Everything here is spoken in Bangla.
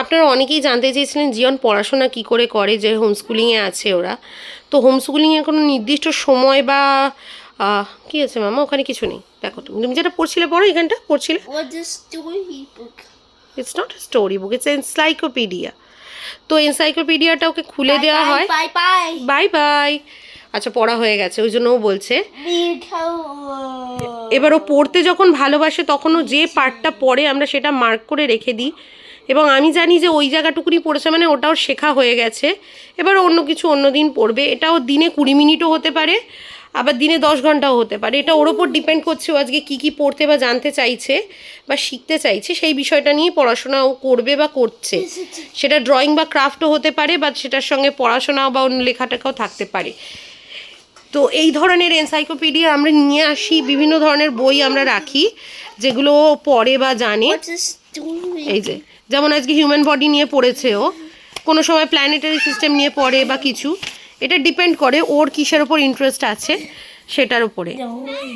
আপনারা অনেকেই জানতে চেয়েছিলেন জিয়ন পড়াশোনা কি করে করে যে হোমস্কুলিংয়ে আছে ওরা। তো হোমস্কুলিংয়ের কোনো নির্দিষ্ট সময় বা কি আছে মামা? ওখানে কিছু নেই। দেখো তুমি তুমি যেটা পড়ছিলে পড়ো এখানটা? পড়ছিলে? It's not story book it's encyclopedia তো এনসাইক্লোপিডিয়াটা ওকে খুলে দেওয়া হয়. বাই বাই আচ্ছা পড়া হয়ে গেছে ওই জন্য ও বলছে। এবার ও পড়তে যখন ভালোবাসে তখন ও যে পার্টটা পড়ে আমরা সেটা মার্ক করে রেখে দিই। এবং আমি জানি যে ওই জায়গাটুকুনি পড়েছে মানে ওটাও শেখা হয়ে গেছে। এবার অন্য কিছু অন্য দিন পড়বে। এটাও দিনে কুড়ি মিনিটও হতে পারে, আবার দিনে দশ ঘন্টাও হতে পারে। এটা ওর ওপর ডিপেন্ড করছে ও আজকে কী কী পড়তে বা জানতে চাইছে বা শিখতে চাইছে, সেই বিষয়টা নিয়ে পড়াশোনা ও করবে বা করছে। সেটা ড্রয়িং বা ক্রাফটও হতে পারে বা সেটার সঙ্গে পড়াশোনা বা অন্য লেখাটাকাও থাকতে পারে। তো এই ধরনের এনসাইক্লোপিডিয়া আমরা নিয়ে আসি, বিভিন্ন ধরনের বই আমরা রাখি। যেগুলো পড়ে বা জানে? এই যে যেমন আজকে হিউম্যান বডি নিয়ে পড়েছে ও কোনো সময় প্ল্যানেটারি সিস্টেম নিয়ে পড়ে বা কিছু এটা ডিপেন্ড করে ওর কিসের ওপর ইন্টারেস্ট আছে সেটার উপরে.